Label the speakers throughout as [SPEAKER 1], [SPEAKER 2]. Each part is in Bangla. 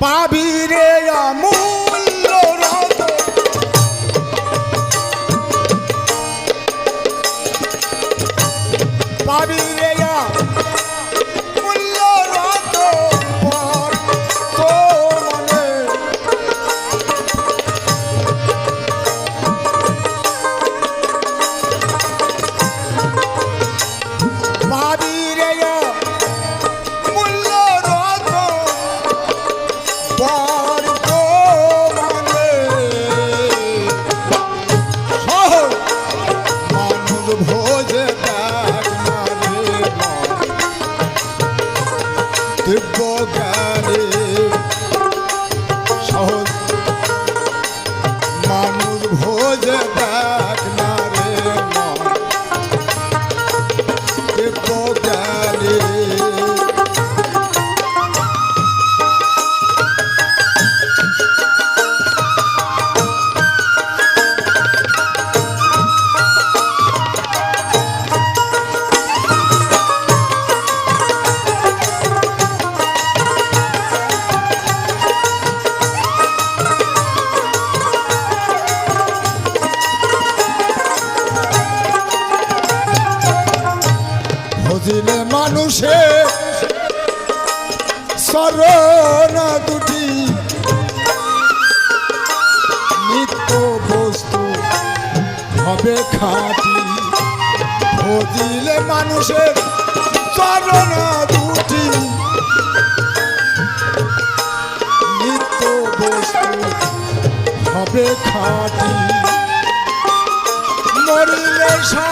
[SPEAKER 1] পাবিরে আমু। ভোর শরণ দুটি। নিত্য বস্তু হবে খাটি। ভজিলে মানুষের চরণ দুটি। নিত্য বস্তু হবে খাটি। মরিলে সা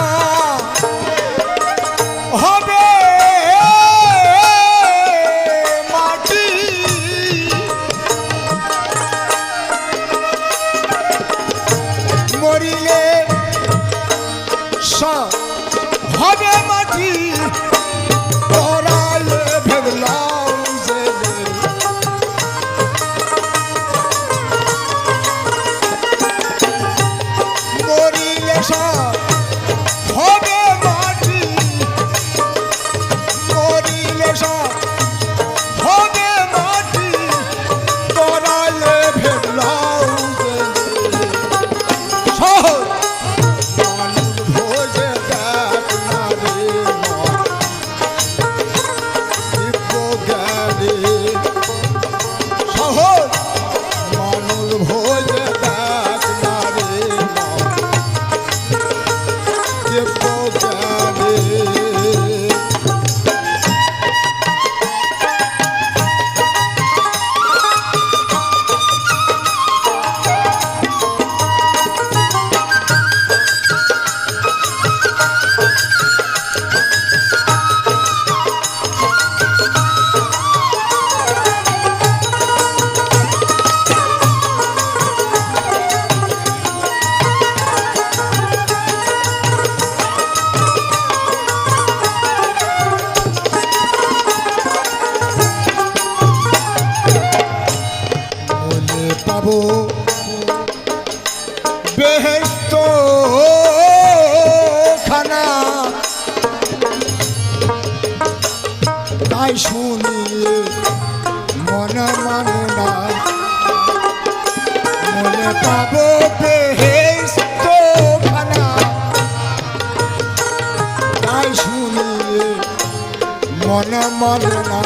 [SPEAKER 1] পাবো। বেহেস্ত খানা। তাই শুনিলে মন মানে না। মনে পাবো বেহেস্ত খানা। তাই শুনিলে মন মানে না।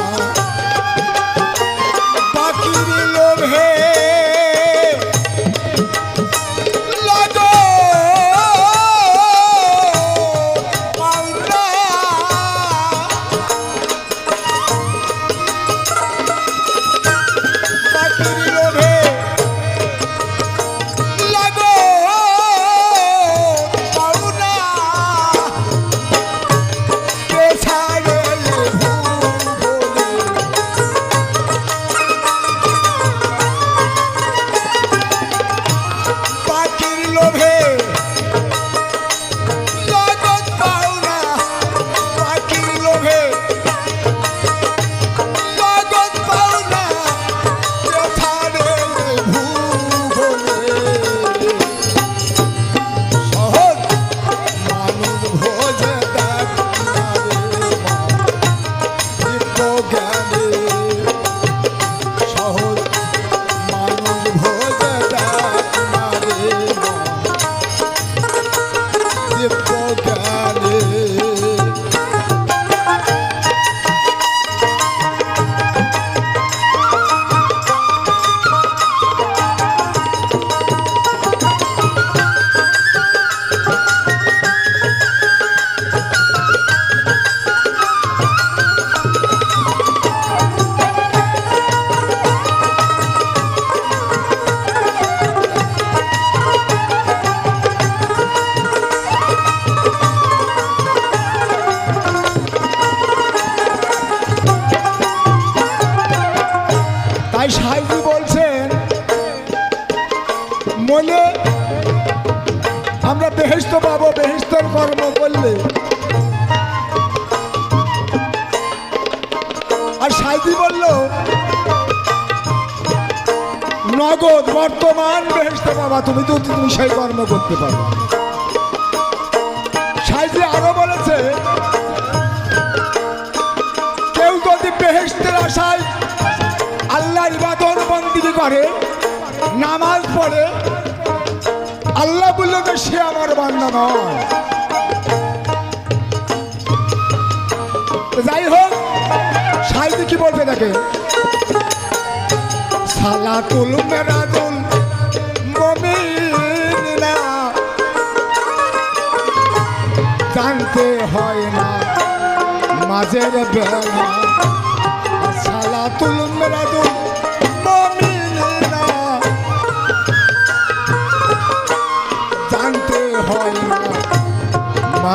[SPEAKER 1] সাহেবজি বলছেন, মনে, আমরা বেহেস্ত পাবো বেহেস্তর কর্ম করলে। আর সাহেবজি বলল, নগদ, বর্তমান বেহেস্ত বাবা তুমি তো, তুমি সেই কর্ম করতে পারো। সাহেবজি আরও বলেছে করে নামাজ পড়ে, আল্লাহ বলল যে সে আমার নয়। যাই হোক সাহিত্য কি বলবে দেখে? সালাতুল মেরাজুল মমিনা জানতে হয় না মাঝের বেলা। সালাতুল মেরাজুল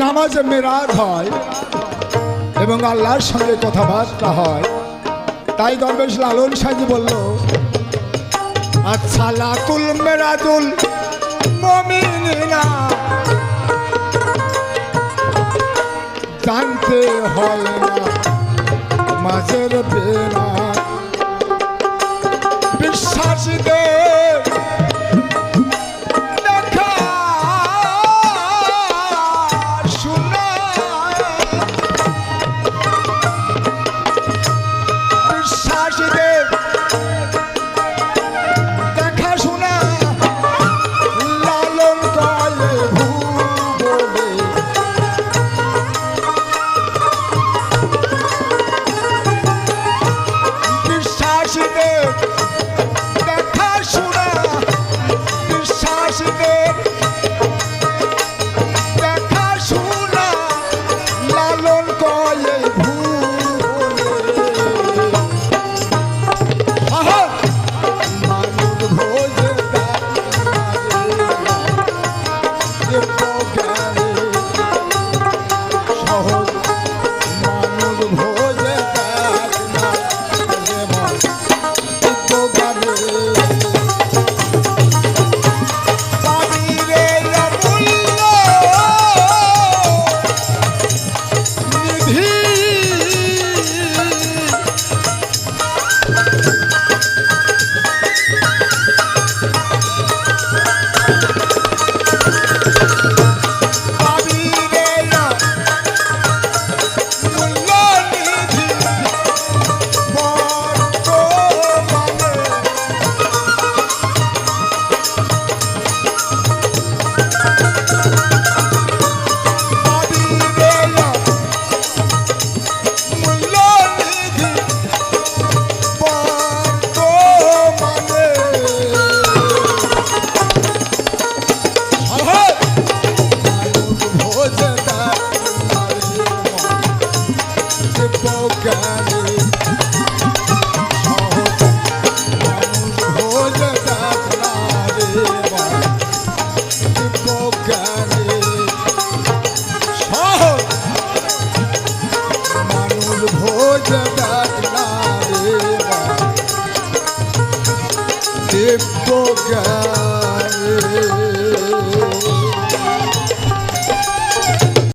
[SPEAKER 1] নামাজে মেরাজ হয় এবং আল্লাহর সঙ্গে কথাবার্তা হয়। তাই দরবেশ লালন সাজি বলল আচ্ছা লাতুল মেরাজুল জানতে হয় না, মাঝের বেলা বিশ্বাসীদের দেখা